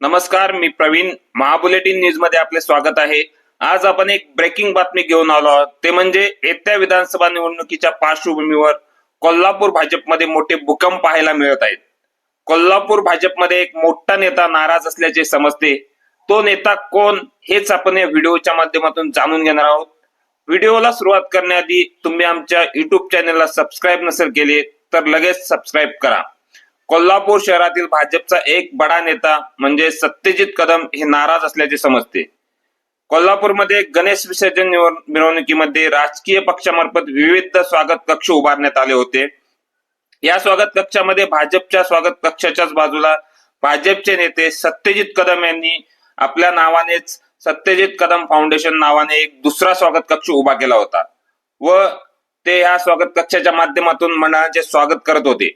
नमस्कार मी प्रवीण. महाबुलेटिन न्यूजमध्ये आपले स्वागत आहे. आज आपण एक ब्रेकिंग बातमी घेऊन आलो आहोत. ते म्हणजे येत्या विधानसभा निवडणुकीच्या पार्श्वभूमीवर कोल्हापूर भाजपमध्ये मोठे भूकंप पाहायला मिळत आहेत. कोल्हापूर भाजपमध्ये एक मोठा नेता नाराज असल्याचे समजते. तो नेता कोण हेच आपण या व्हिडिओच्या माध्यमातून जाणून घेणार आहोत. व्हिडिओला सुरुवात करण्याआधी तुम्ही आमच्या युट्यूब चॅनेलला सबस्क्राईब नसेल केले तर लगेच सबस्क्राईब करा. कोल्हापूर शहरातील भाजपचा एक बडा नेता म्हणजे सत्यजित कदम हे नाराज असल्याचे समजते. कोल्हापूरमध्ये गणेश विसर्जन मिरवणुकीमध्ये राजकीय पक्षामार्फत विविध स्वागत कक्ष उभारण्यात आले होते. या स्वागत कक्षामध्ये भाजपच्या स्वागत कक्षाच्याच बाजूला भाजपचे नेते सत्यजित कदम यांनी आपल्या नावानेच सत्यजित कदम फाउंडेशन नावाने एक दुसरा स्वागत कक्ष उभा केला होता व ते या स्वागत कक्षाच्या माध्यमातून मंडळाचे स्वागत करत होते.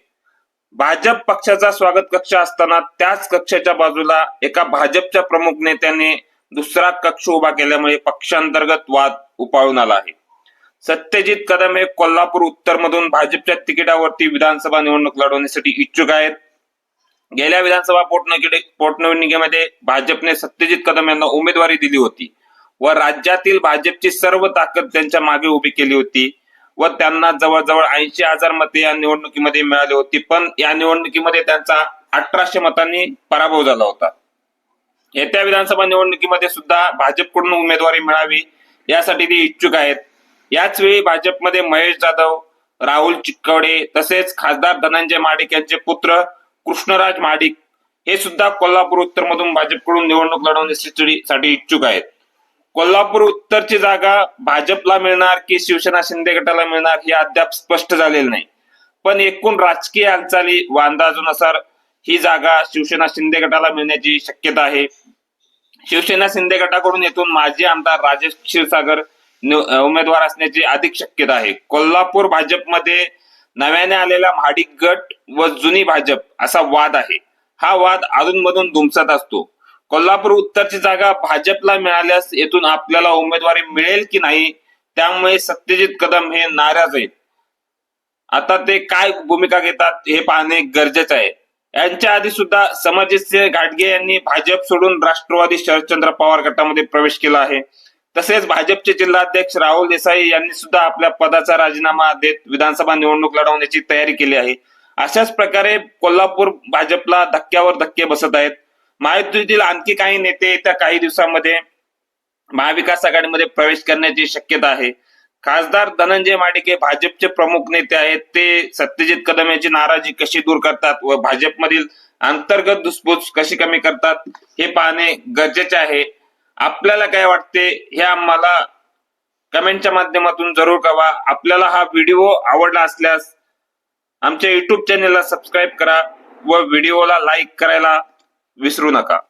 भाजप पक्षाचा स्वागत कक्ष असताना त्याच कक्षाच्या बाजूला एका भाजपच्या प्रमुख नेत्याने दुसरा कक्ष उभा केल्यामुळे पक्षांतर्गत वाद उपाळून आला आहे. सत्यजित कदम हे कोल्हापूर उत्तर मधून भाजपच्या तिकिटावरती विधानसभा निवडणूक लढवण्यासाठी इच्छुक आहेत. गेल्या विधानसभा पोटनिवडणुकीमध्ये भाजपने सत्यजित कदम यांना उमेदवारी दिली होती व राज्यातील भाजपची सर्व ताकद त्यांच्या मागे उभी केली होती. व त्यांना जवळजवळ ऐंशी हजार मते या निवडणुकीमध्ये मिळाली होती. पण या निवडणुकीमध्ये त्यांचा अठराशे मतांनी पराभव झाला होता. येत्या विधानसभा निवडणुकीमध्ये सुद्धा भाजपकडून उमेदवारी मिळावी यासाठी ते इच्छुक आहेत. याच वेळी भाजपमध्ये महेश जाधव राहुल चिक्कवडे तसेच खासदार धनंजय महाडिक यांचे पुत्र कृष्णराज महाडिक हे सुद्धा कोल्हापूर उत्तर मधून भाजपकडून निवडणूक लढवण्यासाठी इच्छुक आहेत. कोल्हापूर उत्तरची जागा भाजपला मिळणार की शिवसेना शिंदे गटाला मिळणार हे अद्याप स्पष्ट झालेलं नाही. पण एकूण राजकीय हालचाली व अंदाजानुसार ही जागा शिवसेना शिंदे गटाला मिळण्याची शक्यता आहे. शिवसेना शिंदे गटाकडून येथून माजी आमदार राजेश क्षीरसागर उमेदवार असण्याची अधिक शक्यता आहे. कोल्हापूर भाजपमध्ये नव्याने आलेला महाडिक गट व जुनी भाजप असा वाद आहे. हा वाद अधूनमधून धुमसत असतो. कोल्हापूर उत्तरची जागा भाजपला मिळाल्यास येथून आपल्याला उमेदवारी मिळेल की नाही त्यामुळे सत्यजित कदम हे नाराज आहेत. आता ते काय भूमिका घेतात हे पाहणे गरजेचं आहे. यांच्या आधी सुद्धा समजितसिंह घाटगे यांनी भाजप सोडून राष्ट्रवादी शरदचंद्र पवार गटामध्ये प्रवेश केला आहे. तसेच भाजपचे जिल्हाध्यक्ष राहुल देसाई यांनी सुद्धा आपल्या पदाचा राजीनामा देत विधानसभा निवडणूक लढवण्याची तयारी केली आहे. अशाच प्रकारे कोल्हापूर भाजपला धक्क्यावर धक्के बसत आहेत. महायुतीतील आणखी काही नेते येत्या काही दिवसांमध्ये महाविकास आघाडीमध्ये प्रवेश करण्याची शक्यता आहे. खासदार धनंजय माडिके भाजपचे प्रमुख नेते आहेत. ते सत्यजित कदम यांची नाराजी कशी दूर करतात व भाजपमधील अंतर्गत धुसफूस कशी कमी करतात हे पाहणे गरजेचे आहे. आपल्याला काय वाटते हे आम्हाला कमेंटच्या माध्यमातून जरूर कळवा. आपल्याला हा व्हिडिओ आवडला असल्यास आमच्या युट्यूब चॅनेलला सबस्क्राईब करा व व्हिडिओला लाईक करायला विसरू नका.